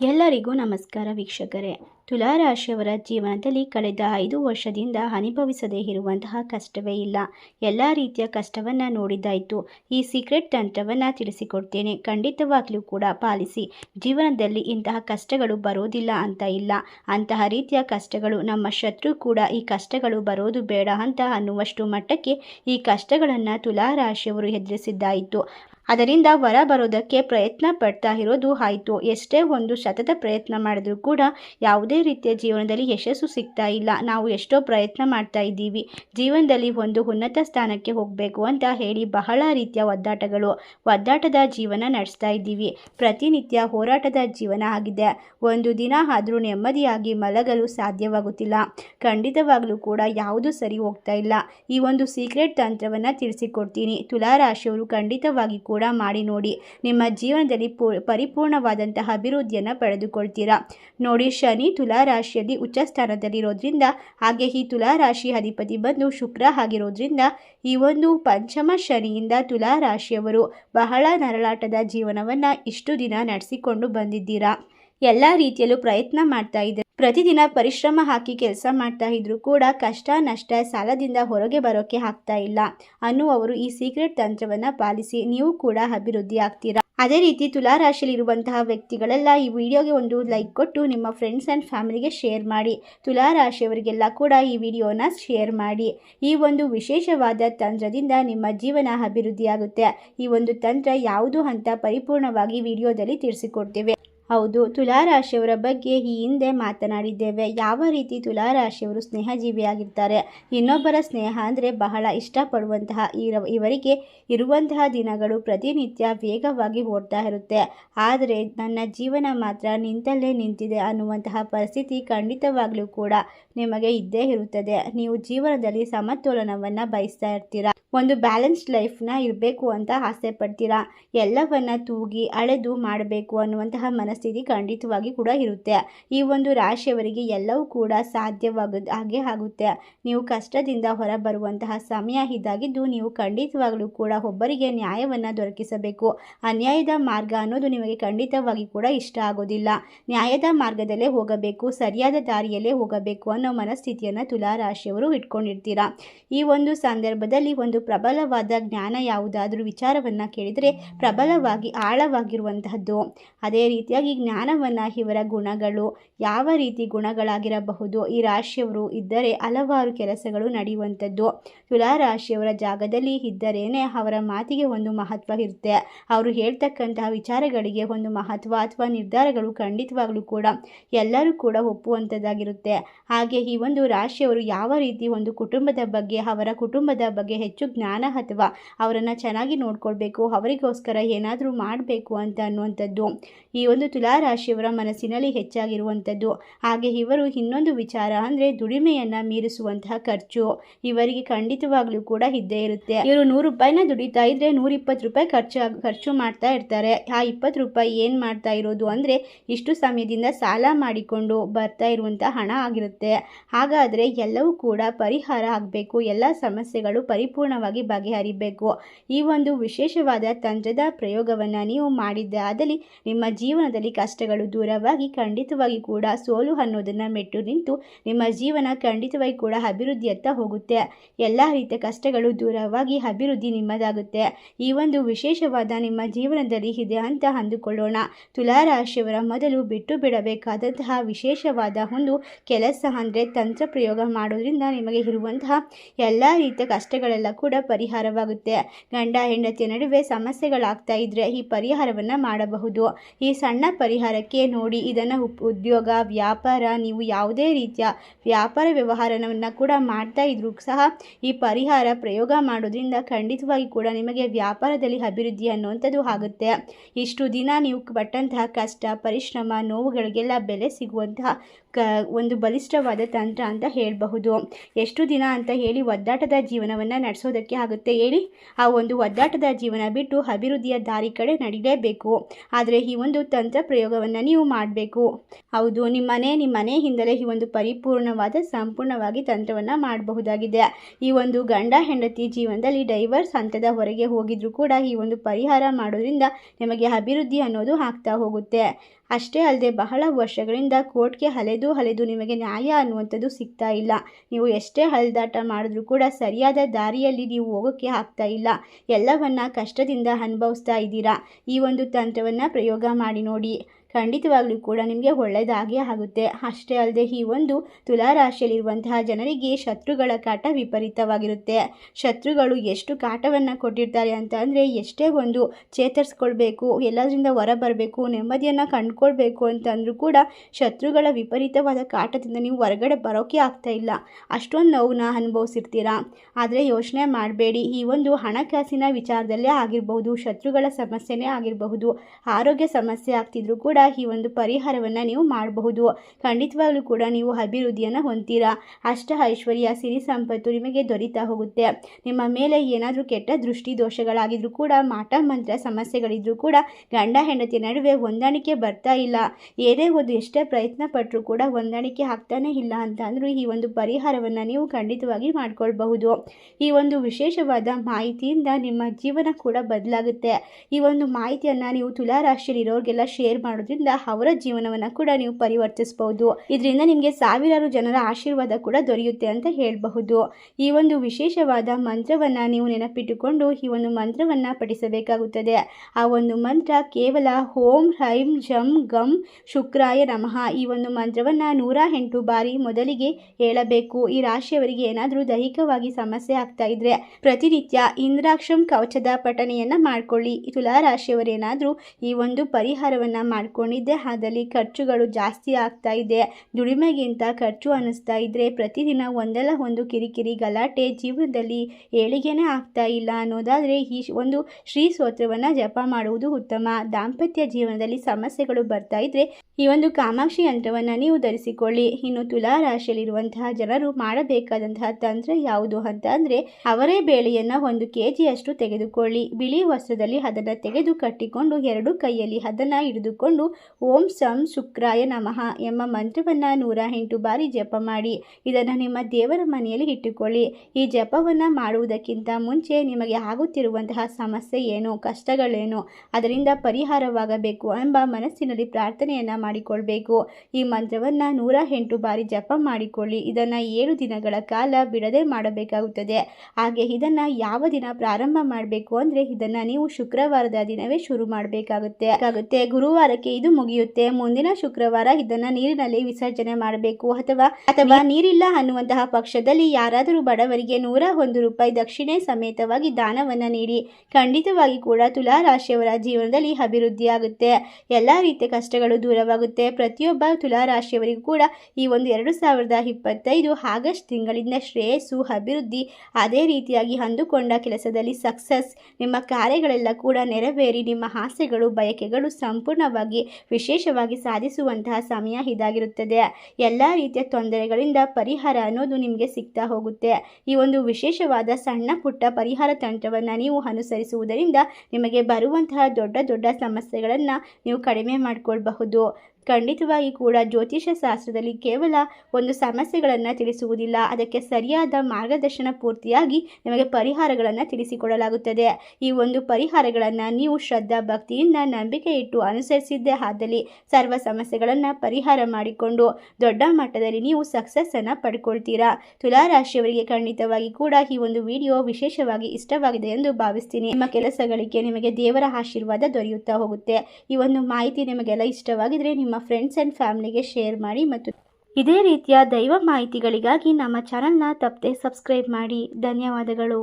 ಎಲ್ಲರಿಗೂ ನಮಸ್ಕಾರ ವೀಕ್ಷಕರೇ. ತುಲಾರಾಶಿಯವರ ಜೀವನದಲ್ಲಿ ಕಳೆದ ಐದು ವರ್ಷದಿಂದ ಅನುಭವಿಸದೇ ಇರುವಂತಹ ಕಷ್ಟವೇ ಇಲ್ಲ. ಎಲ್ಲ ರೀತಿಯ ಕಷ್ಟವನ್ನು ನೋಡಿದ್ದಾಯಿತು. ಈ ಸೀಕ್ರೆಟ್ ತಂತ್ರವನ್ನು ತಿಳಿಸಿಕೊಡ್ತೇನೆ. ಖಂಡಿತವಾಗಲೂ ಕೂಡ ಪಾಲಿಸಿ. ಜೀವನದಲ್ಲಿ ಇಂತಹ ಕಷ್ಟಗಳು ಬರೋದಿಲ್ಲ ಅಂತ ಇಲ್ಲ. ಅಂತಹ ರೀತಿಯ ಕಷ್ಟಗಳು ನಮ್ಮ ಶತ್ರು ಕೂಡ ಈ ಕಷ್ಟಗಳು ಬರೋದು ಬೇಡ ಅಂತ ಅನ್ನುವಷ್ಟು ಮಟ್ಟಕ್ಕೆ ಈ ಕಷ್ಟಗಳನ್ನು ತುಲಾರಾಶಿಯವರು ಎದುರಿಸಿದ್ದಾಯಿತು. ಅದರಿಂದ ಹೊರ ಬರೋದಕ್ಕೆ ಪ್ರಯತ್ನ ಪಡ್ತಾ ಇರೋದು ಆಯಿತು. ಎಷ್ಟೇ ಒಂದು ಸತತ ಪ್ರಯತ್ನ ಮಾಡಿದ್ರೂ ಕೂಡ ಯಾವುದೇ ರೀತಿಯ ಜೀವನದಲ್ಲಿ ಯಶಸ್ಸು ಸಿಗ್ತಾ ಇಲ್ಲ. ನಾವು ಎಷ್ಟೋ ಪ್ರಯತ್ನ ಮಾಡ್ತಾ ಇದ್ದೀವಿ. ಜೀವನದಲ್ಲಿ ಒಂದು ಉನ್ನತ ಸ್ಥಾನಕ್ಕೆ ಹೋಗಬೇಕು ಅಂತ ಹೇಳಿ ಬಹಳ ರೀತಿಯ ಒದ್ದಾಟಗಳು, ಒದ್ದಾಟದ ಜೀವನ ನಡೆಸ್ತಾ ಇದ್ದೀವಿ. ಪ್ರತಿನಿತ್ಯ ಹೋರಾಟದ ಜೀವನ ಆಗಿದೆ. ಒಂದು ದಿನ ಆದರೂ ನೆಮ್ಮದಿಯಾಗಿ ಮಲಗಲು ಸಾಧ್ಯವಾಗುತ್ತಿಲ್ಲ. ಖಂಡಿತವಾಗಲೂ ಕೂಡ ಯಾವುದು ಸರಿ ಹೋಗ್ತಾ ಇಲ್ಲ. ಈ ಒಂದು ಸೀಕ್ರೆಟ್ ತಂತ್ರವನ್ನು ತಿಳಿಸಿಕೊಡ್ತೀನಿ. ತುಲಾರಾಶಿಯವರು ಖಂಡಿತವಾಗಿ ಮಾಡಿ ನೋಡಿ. ನಿಮ್ಮ ಜೀವನದಲ್ಲಿ ಪೂ, ಪರಿಪೂರ್ಣವಾದಂತಹ ಅಭಿವೃದ್ಧಿಯನ್ನು ಪಡೆದುಕೊಳ್ತೀರಾ? ನೋಡಿ, ಶನಿ ತುಲಾರಾಶಿಯಲ್ಲಿ ಉಚ್ಚ ಸ್ಥಾನದಲ್ಲಿರೋದ್ರಿಂದ, ಹಾಗೆ ಈ ತುಲಾರಾಶಿ ಅಧಿಪತಿ ಬಂದು ಶುಕ್ರ ಆಗಿರೋದ್ರಿಂದ, ಈ ಒಂದು ಪಂಚಮ ಶನಿಯಿಂದ ತುಲಾರಾಶಿಯವರು ಬಹಳ ನರಳಾಟದ ಜೀವನವನ್ನು ಇಷ್ಟು ದಿನ ನಡೆಸಿಕೊಂಡು ಬಂದಿದ್ದೀರಾ? ಎಲ್ಲ ರೀತಿಯಲ್ಲೂ ಪ್ರಯತ್ನ ಮಾಡ್ತಾ ಇದ್ದಾರೆ? ಪ್ರತಿದಿನ ಪರಿಶ್ರಮ ಹಾಕಿ ಕೆಲಸ ಮಾಡ್ತಾ ಇದ್ರು ಕೂಡ ಕಷ್ಟ ನಷ್ಟ ಸಾಲದಿಂದ ಹೊರಗೆ ಬರೋಕೆ ಆಗ್ತಾ ಇಲ್ಲ. ಅನ್ನುವರು ಈ ಸೀಕ್ರೆಟ್ ತಂತ್ರವನ್ನ ಪಾಲಿಸಿ ನೀವು ಕೂಡ ಅಭಿವೃದ್ಧಿ ಆಗ್ತೀರಾ? ಅದೇ ರೀತಿ ತುಲಾರಾಶಿಯಲ್ಲಿರುವಂತಹ ವ್ಯಕ್ತಿಗಳೆಲ್ಲ ಈ ವಿಡಿಯೋಗೆ ಒಂದು ಲೈಕ್ ಕೊಟ್ಟು ನಿಮ್ಮ ಫ್ರೆಂಡ್ಸ್ ಆ್ಯಂಡ್ ಫ್ಯಾಮಿಲಿಗೆ ಶೇರ್ ಮಾಡಿ. ತುಲಾರಾಶಿಯವರಿಗೆಲ್ಲ ಕೂಡ ಈ ವಿಡಿಯೋನ ಶೇರ್ ಮಾಡಿ. ಈ ಒಂದು ವಿಶೇಷವಾದ ತಂತ್ರದಿಂದ ನಿಮ್ಮ ಜೀವನ ಅಭಿವೃದ್ಧಿಯಾಗುತ್ತೆ ಈ ಒಂದು ತಂತ್ರ ಯಾವುದು ಅಂತ ಪರಿಪೂರ್ಣವಾಗಿ ವಿಡಿಯೋದಲ್ಲಿ ತಿಳಿಸಿಕೊಡ್ತೇವೆ. ಹೌದು, ತುಲಾರಾಶಿಯವರ ಬಗ್ಗೆ ಈ ಹಿಂದೆ ಮಾತನಾಡಿದ್ದೇವೆ. ಯಾವ ರೀತಿ ತುಲಾರಾಶಿಯವರು ಸ್ನೇಹಜೀವಿಯಾಗಿರ್ತಾರೆ? ಇನ್ನೊಬ್ಬರ ಸ್ನೇಹ ಅಂದರೆ ಬಹಳ ಇಷ್ಟಪಡುವಂತಹ ಇವರಿಗೆ ಇರುವಂತಹ ದಿನಗಳು ಪ್ರತಿನಿತ್ಯ ವೇಗವಾಗಿ ಓಡ್ತಾ ಇರುತ್ತೆ. ಆದರೆ ನನ್ನ ಜೀವನ ಮಾತ್ರ ನಿಂತಲ್ಲೇ ನಿಂತಿದೆ ಅನ್ನುವಂತಹ ಪರಿಸ್ಥಿತಿ ಖಂಡಿತವಾಗಲೂ ಕೂಡ ನಿಮಗೆ ಇದ್ದೇ ಇರುತ್ತದೆ. ನೀವು ಜೀವನದಲ್ಲಿ ಸಮತೋಲನವನ್ನು ಬಯಸ್ತಾ ಇರ್ತೀರಾ? ಒಂದು ಬ್ಯಾಲೆನ್ಸ್ಡ್ ಲೈಫ್ನ ಇರಬೇಕು ಅಂತ ಆಸೆ ಪಡ್ತೀರಾ ಎಲ್ಲವನ್ನ ತೂಗಿ ಅಳೆದು ಮಾಡಬೇಕು ಅನ್ನುವಂತಹ ಮನಸ್ಥಿತಿ ಖಂಡಿತವಾಗಿ ಕೂಡ ಇರುತ್ತೆ. ಈ ಒಂದು ರಾಶಿಯವರಿಗೆ ಎಲ್ಲವೂ ಕೂಡ ಸಾಧ್ಯವಾಗ ಹಾಗೆ ಆಗುತ್ತೆ. ನೀವು ಕಷ್ಟದಿಂದ ಹೊರಬರುವಂತಹ ಸಮಯ ಇದಾಗಿದ್ದು ನೀವು ಖಂಡಿತವಾಗಲೂ ಕೂಡ ಒಬ್ಬರಿಗೆ ನ್ಯಾಯವನ್ನು ದೊರಕಿಸಬೇಕು. ಅನ್ಯಾಯದ ಮಾರ್ಗ ಅನ್ನೋದು ನಿಮಗೆ ಖಂಡಿತವಾಗಿ ಕೂಡ ಇಷ್ಟ ಆಗೋದಿಲ್ಲ. ನ್ಯಾಯದ ಮಾರ್ಗದಲ್ಲೇ ಹೋಗಬೇಕು, ಸರಿಯಾದ ದಾರಿಯಲ್ಲೇ ಹೋಗಬೇಕು ಅನ್ನೋ ಮನಸ್ಥಿತಿಯನ್ನು ತುಲಾರಾಶಿಯವರು ಇಟ್ಕೊಂಡಿರ್ತೀರಾ? ಈ ಒಂದು ಸಂದರ್ಭದಲ್ಲಿ ಒಂದು ಪ್ರಬಲವಾದ ಜ್ಞಾನ ಯಾವುದಾದ್ರೂ ವಿಚಾರವನ್ನು ಕೇಳಿದರೆ ಪ್ರಬಲವಾಗಿ ಆಳವಾಗಿರುವಂತಹದ್ದು. ಅದೇ ರೀತಿಯಾಗಿ ಜ್ಞಾನವನ್ನು ಇವರ ಗುಣಗಳು ಯಾವ ರೀತಿ ಗುಣಗಳಾಗಿರಬಹುದು? ಈ ರಾಶಿಯವರು ಇದ್ದರೆ ಹಲವಾರು ಕೆಲಸಗಳು ನಡೆಯುವಂಥದ್ದು. ತುಲಾರಾಶಿಯವರ ಜಾಗದಲ್ಲಿ ಇದ್ದರೇನೆ ಅವರ ಮಾತಿಗೆ ಒಂದು ಮಹತ್ವ ಇರುತ್ತೆ. ಅವರು ಹೇಳ್ತಕ್ಕಂತಹ ವಿಚಾರಗಳಿಗೆ ಒಂದು ಮಹತ್ವ ಅಥವಾ ನಿರ್ಧಾರಗಳು ಖಂಡಿತವಾಗಲೂ ಕೂಡ ಎಲ್ಲರೂ ಕೂಡ ಒಪ್ಪುವಂಥದ್ದಾಗಿರುತ್ತೆ. ಹಾಗೆ ಈ ಒಂದು ರಾಶಿಯವರು ಯಾವ ರೀತಿ ಒಂದು ಕುಟುಂಬದ ಬಗ್ಗೆ, ಅವರ ಕುಟುಂಬದ ಬಗ್ಗೆ ಹೆಚ್ಚು ಜ್ಞಾನ ಅಥವಾ ಅವರನ್ನು ಚೆನ್ನಾಗಿ ನೋಡ್ಕೊಳ್ಬೇಕು, ಅವರಿಗೋಸ್ಕರ ಏನಾದರೂ ಮಾಡಬೇಕು ಅಂತ ಅನ್ನುವಂಥದ್ದು. ಈ ಒಂದು ತುಲಾರಾಶಿಯವರ ಮನಸ್ಸಿನಲ್ಲಿ ಹೆಚ್ಚಾಗಿರುವಂಥದ್ದು. ಹಾಗೆ ಇವರು ಇನ್ನೊಂದು ವಿಚಾರ ಅಂದರೆ ದುಡಿಮೆಯನ್ನು ಮೀರಿಸುವಂತಹ ಖರ್ಚು. ಇವರಿಗೆ ಖಂಡಿತವಾಗ್ಲೂ ಕೂಡ ಇದ್ದೇ ಇರುತ್ತೆ. ಇವರು ನೂರು ರೂಪಾಯಿನ ದುಡಿತಾ ಇದ್ರೆ ನೂರಿಪ್ಪತ್ತು ರೂಪಾಯಿ ಖರ್ಚು ಖರ್ಚು ಮಾಡ್ತಾ ಇರ್ತಾರೆ. ಆ ಇಪ್ಪತ್ತು ರೂಪಾಯಿ ಏನು ಮಾಡ್ತಾ ಇರೋದು ಅಂದರೆ ಇಷ್ಟು ಸಮಯದಿಂದ ಸಾಲ ಮಾಡಿಕೊಂಡು ಬರ್ತಾ ಇರುವಂಥ ಹಣ ಆಗಿರುತ್ತೆ. ಹಾಗಾದರೆ ಎಲ್ಲವೂ ಕೂಡ ಪರಿಹಾರ ಆಗಬೇಕು. ಎಲ್ಲ ಸಮಸ್ಯೆಗಳು ಪರಿಪೂರ್ಣವಾಗಿ ಬಗೆಹರಿಬೇಕು. ಈ ಒಂದು ವಿಶೇಷವಾದ ತಂತ್ರದ ಪ್ರಯೋಗವನ್ನು ನೀವು ಮಾಡಿದ್ದೆ ಆದಲ್ಲಿ ನಿಮ್ಮ ಜೀವನದಲ್ಲಿ ಕಷ್ಟಗಳು ದೂರವಾಗಿ ಖಂಡಿತವಾಗಿ ಕೂಡ ಸೋಲು ಅನ್ನೋದನ್ನು ಮೆಟ್ಟು ನಿಂತು ನಿಮ್ಮ ಜೀವನ ಖಂಡಿತವಾಗಿ ಕೂಡ ಅಭಿವೃದ್ಧಿಯತ್ತ ಹೋಗುತ್ತೆ. ಎಲ್ಲ ರೀತಿಯ ಕಷ್ಟಗಳು ದೂರವಾಗಿ ಅಭಿವೃದ್ಧಿ ನಿಮ್ಮದಾಗುತ್ತೆ. ಈ ಒಂದು ವಿಶೇಷವಾದ ನಿಮ್ಮ ಜೀವನದಲ್ಲಿ ಇದೆ ಅಂತ ಅಂದುಕೊಳ್ಳೋಣ. ತುಲಾರಾಶಿಯವರ ಮೊದಲು ಬಿಟ್ಟು ಬಿಡಬೇಕಾದಂತಹ ವಿಶೇಷವಾದ ಒಂದು ಕೆಲಸ ಅಂದರೆ ತಂತ್ರ ಪ್ರಯೋಗ ಮಾಡೋದ್ರಿಂದ ನಿಮಗೆ ಇರುವಂತಹ ಎಲ್ಲ ರೀತಿಯ ಕಷ್ಟಗಳೆಲ್ಲ ಕೂಡ ಪರಿಹಾರವಾಗುತ್ತೆ. ಗಂಡ, ಹೆಂಡತಿಯ ನಡುವೆ ಸಮಸ್ಯೆಗಳಾಗ್ತಾ ಇದ್ರೆ ಈ ಪರಿಹಾರವನ್ನು ಮಾಡಬಹುದು. ಈ ಸಣ್ಣ ಪರಿಹಾರಕ್ಕೆ ನೋಡಿ, ಇದನ್ನು ಉದ್ಯೋಗ, ವ್ಯಾಪಾರ, ನೀವು ಯಾವುದೇ ರೀತಿಯ ವ್ಯಾಪಾರ ವ್ಯವಹಾರವನ್ನು ಕೂಡ ಮಾಡ್ತಾ ಇದ್ರೂ ಸಹ ಈ ಪರಿಹಾರ ಪ್ರಯೋಗ ಮಾಡೋದ್ರಿಂದ ಖಂಡಿತವಾಗಿ ಕೂಡ ನಿಮಗೆ ವ್ಯಾಪಾರದಲ್ಲಿ ಅಭಿವೃದ್ಧಿ ಅನ್ನುವಂಥದ್ದು ಆಗುತ್ತೆ. ಇಷ್ಟು ದಿನ ನೀವು ಪಟ್ಟಂತಹ ಕಷ್ಟ, ಪರಿಶ್ರಮ, ನೋವುಗಳಿಗೆಲ್ಲ ಬೆಲೆ ಸಿಗುವಂತಹ ಕ ಒಂದು ಬಲಿಷ್ಠವಾದ ತಂತ್ರ ಅಂತ ಹೇಳಬಹುದು. ಎಷ್ಟು ದಿನ ಅಂತ ಹೇಳಿ ಒದ್ದಾಟದ ಜೀವನವನ್ನು ನಡೆಸೋದಕ್ಕೆ ಆಗುತ್ತೆ ಹೇಳಿ? ಆ ಒಂದು ಒದ್ದಾಟದ ಜೀವನ ಬಿಟ್ಟು ಅಭಿವೃದ್ಧಿಯ ದಾರಿ ಕಡೆ ನಡೀಲೇಬೇಕು. ಆದರೆ ಈ ಒಂದು ತಂತ್ರ ಪ್ರಯೋಗವನ್ನು ನೀವು ಮಾಡಬೇಕು. ಹೌದು ನಿಮ್ಮನೆ ನಿಮ್ಮನೆ ಹಿಂದಲೇ ಈ ಒಂದು ಪರಿಪೂರ್ಣವಾದ ಸಂಪೂರ್ಣವಾಗಿ ತಂತ್ರವನ್ನು ಮಾಡಬಹುದಾಗಿದೆ. ಈ ಒಂದು ಗಂಡ ಹೆಂಡತಿ ಜೀವನದಲ್ಲಿ ಡೈವರ್ಸ್ ಹಂತದ ಹೊರಗೆ ಹೋಗಿದ್ರು ಕೂಡ ಈ ಒಂದು ಪರಿಹಾರ ಮಾಡೋದ್ರಿಂದ ನಿಮಗೆ ಅಭಿವೃದ್ಧಿ ಅನ್ನೋದು ಆಗ್ತಾ ಹೋಗುತ್ತೆ. ಅಷ್ಟೇ ಅಲ್ಲದೆ ಬಹಳ ವರ್ಷಗಳಿಂದ ಕೋರ್ಟ್ಗೆ ಅಲೆದು ಅಲೆದು ನಿಮಗೆ ನ್ಯಾಯ ಅನ್ನುವಂಥದ್ದು ಸಿಗ್ತಾ ಇಲ್ಲ. ನೀವು ಎಷ್ಟೇ ಹಳದಾಟ ಮಾಡಿದ್ರೂ ಕೂಡ ಸರಿಯಾದ ದಾರಿಯಲ್ಲಿ ನೀವು ಹೋಗೋಕ್ಕೆ ಆಗ್ತಾ ಇಲ್ಲ. ಎಲ್ಲವನ್ನ ಕಷ್ಟದಿಂದ ಅನುಭವಿಸ್ತಾ ಇದ್ದೀರಾ? ಈ ಒಂದು ತಂತ್ರವನ್ನು ಪ್ರಯೋಗ ಮಾಡಿ ನೋಡಿ. ಖಂಡಿತವಾಗ್ಲೂ ಕೂಡ ನಿಮಗೆ ಒಳ್ಳೆಯದಾಗೇ ಆಗುತ್ತೆ. ಅಷ್ಟೇ ಅಲ್ಲದೆ ಈ ಒಂದು ತುಲಾರಾಶಿಯಲ್ಲಿರುವಂತಹ ಜನರಿಗೆ ಶತ್ರುಗಳ ಕಾಟ ವಿಪರೀತವಾಗಿರುತ್ತೆ. ಶತ್ರುಗಳು ಎಷ್ಟು ಕಾಟವನ್ನು ಕೊಟ್ಟಿರ್ತಾರೆ ಅಂತ ಅಂದರೆ ಎಷ್ಟೇ ಒಂದು ಚೇತರಿಸ್ಕೊಳ್ಬೇಕು, ಎಲ್ಲದರಿಂದ ಹೊರ ಬರಬೇಕು ನೆಮ್ಮದಿಯನ್ನು ಕಂಡುಕೊಳ್ಬೇಕು ಅಂತಂದರೂ ಕೂಡ ಶತ್ರುಗಳ ವಿಪರೀತವಾದ ಕಾಟದಿಂದ ನೀವು ಹೊರಗಡೆ ಬರೋಕೆ ಆಗ್ತಾ ಇಲ್ಲ. ಅಷ್ಟೊಂದು ನೋವನ್ನ ಅನುಭವಿಸಿರ್ತೀರಾ? ಆದರೆ ಯೋಚನೆ ಮಾಡಬೇಡಿ. ಈ ಒಂದು ಹಣಕಾಸಿನ ವಿಚಾರದಲ್ಲೇ ಆಗಿರಬಹುದು, ಶತ್ರುಗಳ ಸಮಸ್ಯೆನೇ ಆಗಿರಬಹುದು, ಆರೋಗ್ಯ ಸಮಸ್ಯೆ ಆಗ್ತಿದ್ರು ಕೂಡ ಈ ಒಂದು ಪರಿಹಾರವನ್ನು ನೀವು ಮಾಡಬಹುದು. ಖಂಡಿತವಾಗಲೂ ಕೂಡ ನೀವು ಅಭಿವೃದ್ಧಿಯನ್ನು ಹೊಂದ್ತೀರಾ? ಅಷ್ಟ ಐಶ್ವರ್ಯ, ಸಿರಿ ಸಂಪತ್ತು ನಿಮಗೆ ದೊರೀತಾ ಹೋಗುತ್ತೆ. ನಿಮ್ಮ ಮೇಲೆ ಏನಾದರೂ ಕೆಟ್ಟ ದೃಷ್ಟಿ ದೋಷಗಳಾಗಿದ್ರೂ ಕೂಡ, ಮಾಟ, ಮಂತ್ರ, ಸಮಸ್ಯೆಗಳಿದ್ರೂ ಕೂಡ ಗಂಡ, ಹೆಂಡತಿ ನಡುವೆ ಹೊಂದಾಣಿಕೆ ಬರ್ತಾ ಇಲ್ಲ. ಏನೇ ಒಂದು ಎಷ್ಟೇ ಪ್ರಯತ್ನ ಪಟ್ಟರೂ ಕೂಡ ಹೊಂದಾಣಿಕೆ ಆಗ್ತಾನೇ ಇಲ್ಲ ಅಂತ ಈ ಒಂದು ಪರಿಹಾರವನ್ನು ನೀವು ಖಂಡಿತವಾಗಿ ಮಾಡಿಕೊಳ್ಬಹುದು. ಈ ಒಂದು ವಿಶೇಷವಾದ ಮಾಹಿತಿಯಿಂದ ನಿಮ್ಮ ಜೀವನ ಕೂಡ ಬದಲಾಗುತ್ತೆ. ಈ ಒಂದು ಮಾಹಿತಿಯನ್ನು ನೀವು ತುಲಾರಾಶಿಯಲ್ಲಿರೋರಿಗೆಲ್ಲ ಶೇರ್ ಮಾಡೋದ್ರಿಂದ ಅವರ ಜೀವನವನ್ನ ಕೂಡ ನೀವು ಪರಿವರ್ತಿಸಬಹುದು ಇದರಿಂದ ನಿಮಗೆ ಸಾವಿರಾರು ಜನರ ಆಶೀರ್ವಾದ ಕೂಡ ದೊರೆಯುತ್ತೆ ಅಂತ ಹೇಳಬಹುದು. ಈ ಒಂದು ವಿಶೇಷವಾದ ಮಂತ್ರವನ್ನ ನೀವು ನೆನಪಿಟ್ಟುಕೊಂಡು ಈ ಒಂದು ಮಂತ್ರವನ್ನ ಪಠಿಸಬೇಕಾಗುತ್ತದೆ. ಆ ಒಂದು ಮಂತ್ರ ಕೇವಲ ಓಂ, ಹೈಂ, ಜಂ, ಗಂ, ಶುಕ್ರಾಯ ನಮಃ ಈ ಒಂದು ಮಂತ್ರವನ್ನ ನೂರ ಎಂಟು ಬಾರಿ ಮೊದಲಿಗೆ ಹೇಳಬೇಕು. ಈ ರಾಶಿಯವರಿಗೆ ಏನಾದರೂ ದೈಹಿಕವಾಗಿ ಸಮಸ್ಯೆ ಆಗ್ತಾ ಇದ್ರೆ ಪ್ರತಿನಿತ್ಯ ಇಂದ್ರಾಕ್ಷಂ ಕವಚದ ಪಠನೆಯನ್ನ ಮಾಡ್ಕೊಳ್ಳಿ. ತುಲಾ ರಾಶಿಯವರೇನಾದರೂ ಈ ಒಂದು ಪರಿಹಾರವನ್ನ ಪರಿಹಾರವನ್ನು ಮಾಡ್ಕೊಂಡಿದ್ದೆ ಆದಲ್ಲಿ ಖರ್ಚುಗಳು ಜಾಸ್ತಿ ಆಗ್ತಾ ಇದೆ. ದುಡಿಮೆಗಿಂತ ಖರ್ಚು ಅನ್ನಿಸ್ತಾ ಇದ್ದರೆ ಪ್ರತಿದಿನ ಒಂದಲ್ಲ ಒಂದು ಕಿರಿಕಿರಿ ಗಲಾಟೆ ಜೀವನದಲ್ಲಿ ಏಳಿಗೆನೇ ಆಗ್ತಾ ಇಲ್ಲ ಅನ್ನೋದಾದರೆ ಈ ಒಂದು ಶ್ರೀ ಸ್ತೋತ್ರವನ್ನು ಜಪ ಮಾಡುವುದು ಉತ್ತಮ. ದಾಂಪತ್ಯ ಜೀವನದಲ್ಲಿ ಸಮಸ್ಯೆಗಳು ಬರ್ತಾ ಇದ್ದರೆ ಈ ಒಂದು ಕಾಮಾಕ್ಷಿ ಯಂತ್ರವನ್ನು ನೀವು ಧರಿಸಿಕೊಳ್ಳಿ. ಇನ್ನು ತುಲಾ ರಾಶಿಯಲ್ಲಿರುವಂತಹ ಜನರು ಮಾಡಬೇಕಾದಂತಹ ತಂತ್ರ ಯಾವುದು ಅಂತ ಅಂದರೆ ಅವರೇ ಬೇಳೆಯನ್ನು ಒಂದು ಕೆ ಜಿಯಷ್ಟು ತೆಗೆದುಕೊಳ್ಳಿ. ಬಿಳಿ ವಸ್ತ್ರದಲ್ಲಿ ಅದನ್ನು ತೆಗೆದು ಕಟ್ಟಿಕೊಂಡು ಎರಡು ಕೈಯಲ್ಲಿ ಅದನ್ನು ಹಿಡಿದುಕೊಂಡು ಓಂ ಸಂ ಶುಕ್ರಾಯ ನಮಃ ಎಂಬ ಮಂತ್ರವನ್ನು ನೂರ ಎಂಟು ಬಾರಿ ಜಪ ಮಾಡಿ, ಇದನ್ನು ನಿಮ್ಮ ದೇವರ ಮನೆಯಲ್ಲಿ ಇಟ್ಟುಕೊಳ್ಳಿ. ಈ ಜಪವನ್ನು ಮಾಡುವುದಕ್ಕಿಂತ ಮುಂಚೆ ನಿಮಗೆ ಆಗುತ್ತಿರುವಂತಹ ಸಮಸ್ಯೆ ಏನು, ಕಷ್ಟಗಳೇನು, ಅದರಿಂದ ಪರಿಹಾರವಾಗಬೇಕು ಎಂಬ ಮನಸ್ಸಿನಲ್ಲಿ ಪ್ರಾರ್ಥನೆಯನ್ನು ಮಾಡಿಕೊಳ್ಬೇಕು. ಈ ಮಂತ್ರವನ್ನು ನೂರ ಎಂಟು ಬಾರಿ ಜಪ ಮಾಡಿಕೊಳ್ಳಿ. ಇದನ್ನು ಏಳು ದಿನಗಳ ಕಾಲ ಬಿಡದೆ ಮಾಡಬೇಕಾಗುತ್ತದೆ. ಹಾಗೆ ಇದನ್ನು ಯಾವ ದಿನ ಪ್ರಾರಂಭ ಮಾಡಬೇಕು ಅಂದರೆ ಇದನ್ನು ನೀವು ಶುಕ್ರವಾರದ ದಿನವೇ ಶುರು ಮಾಡಬೇಕಾಗುತ್ತೆ. ಆಗುತ್ತೆ ಗುರುವಾರಕ್ಕೆ ಇದು ಮುಗಿಯುತ್ತೆ. ಮುಂದಿನ ಶುಕ್ರವಾರ ಇದನ್ನ ನೀರಿನಲ್ಲಿ ವಿಸರ್ಜನೆ ಮಾಡಬೇಕು ಅಥವಾ ಅಥವಾ ನೀರಿಲ್ಲ ಅನ್ನುವಂತಹ ಪಕ್ಷದಲ್ಲಿ ಯಾರಾದರೂ ಬಡವರಿಗೆ ನೂರ ಒಂದು ರೂಪಾಯಿ ದಕ್ಷಿಣೆ ಸಮೇತವಾಗಿ ದಾನವನ್ನ ನೀಡಿ ಖಂಡಿತವಾಗಿ ಕೂಡ ತುಲಾ ರಾಶಿಯವರ ಜೀವನದಲ್ಲಿ ಅಭಿವೃದ್ಧಿ ಆಗುತ್ತೆ. ಎಲ್ಲ ರೀತಿಯ ಕಷ್ಟಗಳು ದೂರವಾಗುತ್ತೆ. ಪ್ರತಿಯೊಬ್ಬ ತುಲಾ ರಾಶಿಯವರಿಗೂ ಕೂಡ ಈ ಒಂದು ಎರಡು ಸಾವಿರದ ಇಪ್ಪತ್ತೈದು ಆಗಸ್ಟ್ ತಿಂಗಳಿಂದ ಶ್ರೇಯಸ್ಸು ಅಭಿವೃದ್ಧಿ ಅದೇ ರೀತಿಯಾಗಿ ಅಂದುಕೊಂಡ ಕೆಲಸದಲ್ಲಿ ಸಕ್ಸಸ್. ನಿಮ್ಮ ಕಾರ್ಯಗಳೆಲ್ಲ ಕೂಡ ನೆರವೇರಿ ನಿಮ್ಮ ಆಸೆಗಳು ಬಯಕೆಗಳು ಸಂಪೂರ್ಣವಾಗಿ ವಿಶೇಷವಾಗಿ ಸಾಧಿಸುವಂತಹ ಸಮಯ ಇದಾಗಿರುತ್ತದೆ. ಎಲ್ಲ ರೀತಿಯ ತೊಂದರೆಗಳಿಂದ ಪರಿಹಾರ ಅನ್ನೋದು ನಿಮಗೆ ಸಿಗ್ತಾ ಹೋಗುತ್ತೆ. ಈ ಒಂದು ವಿಶೇಷವಾದ ಸಣ್ಣ ಪುಟ್ಟ ಪರಿಹಾರ ತಂತ್ರವನ್ನು ನೀವು ಅನುಸರಿಸುವುದರಿಂದ ನಿಮಗೆ ಬರುವಂತಹ ದೊಡ್ಡ ದೊಡ್ಡ ಸಮಸ್ಯೆಗಳನ್ನು ನೀವು ಕಡಿಮೆ ಮಾಡಿಕೊಳ್ಬಹುದು. ಖಂಡಿತವಾಗಿ ಕೂಡ ಜ್ಯೋತಿಷ್ಯ ಶಾಸ್ತ್ರದಲ್ಲಿ ಕೇವಲ ಒಂದು ಸಮಸ್ಯೆಗಳನ್ನು ತಿಳಿಸುವುದಿಲ್ಲ. ಅದಕ್ಕೆ ಸರಿಯಾದ ಮಾರ್ಗದರ್ಶನ ಪೂರ್ತಿಯಾಗಿ ನಿಮಗೆ ಪರಿಹಾರಗಳನ್ನು ತಿಳಿಸಿಕೊಡಲಾಗುತ್ತದೆ. ಈ ಒಂದು ಪರಿಹಾರಗಳನ್ನು ನೀವು ಶ್ರದ್ಧಾ ಭಕ್ತಿಯಿಂದ ನಂಬಿಕೆ ಇಟ್ಟು ಅನುಸರಿಸಿದ್ದೇ ಆದಲ್ಲಿ ಸರ್ವ ಸಮಸ್ಯೆಗಳನ್ನು ಪರಿಹಾರ ಮಾಡಿಕೊಂಡು ದೊಡ್ಡ ಮಟ್ಟದಲ್ಲಿ ನೀವು ಸಕ್ಸಸ್ಸನ್ನು ಪಡ್ಕೊಳ್ತೀರಾ? ತುಲಾರಾಶಿಯವರಿಗೆ ಖಂಡಿತವಾಗಿ ಕೂಡ ಈ ಒಂದು ವಿಡಿಯೋ ವಿಶೇಷವಾಗಿ ಇಷ್ಟವಾಗಿದೆ ಎಂದು ಭಾವಿಸ್ತೀನಿ. ನಿಮ್ಮ ಕೆಲಸಗಳಿಗೆ ನಿಮಗೆ ದೇವರ ಆಶೀರ್ವಾದ ದೊರೆಯುತ್ತಾ ಹೋಗುತ್ತೆ. ಈ ಒಂದು ಮಾಹಿತಿ ನಿಮಗೆಲ್ಲ ಇಷ್ಟವಾಗಿದ್ರೆ ನಿಮ್ಮ ಫ್ರೆಂಡ್ಸ್ ಆ್ಯಂಡ್ ಫ್ಯಾಮಿಲಿಗೆ ಶೇರ್ ಮಾಡಿ ಮತ್ತು ಇದೇ ರೀತಿಯ ದೈವ ಮಾಹಿತಿಗಳಿಗಾಗಿ ನಮ್ಮ ಚಾನಲ್ನ ತಪ್ಪದೆ ಸಬ್ಸ್ಕ್ರೈಬ್ ಮಾಡಿ. ಧನ್ಯವಾದಗಳು.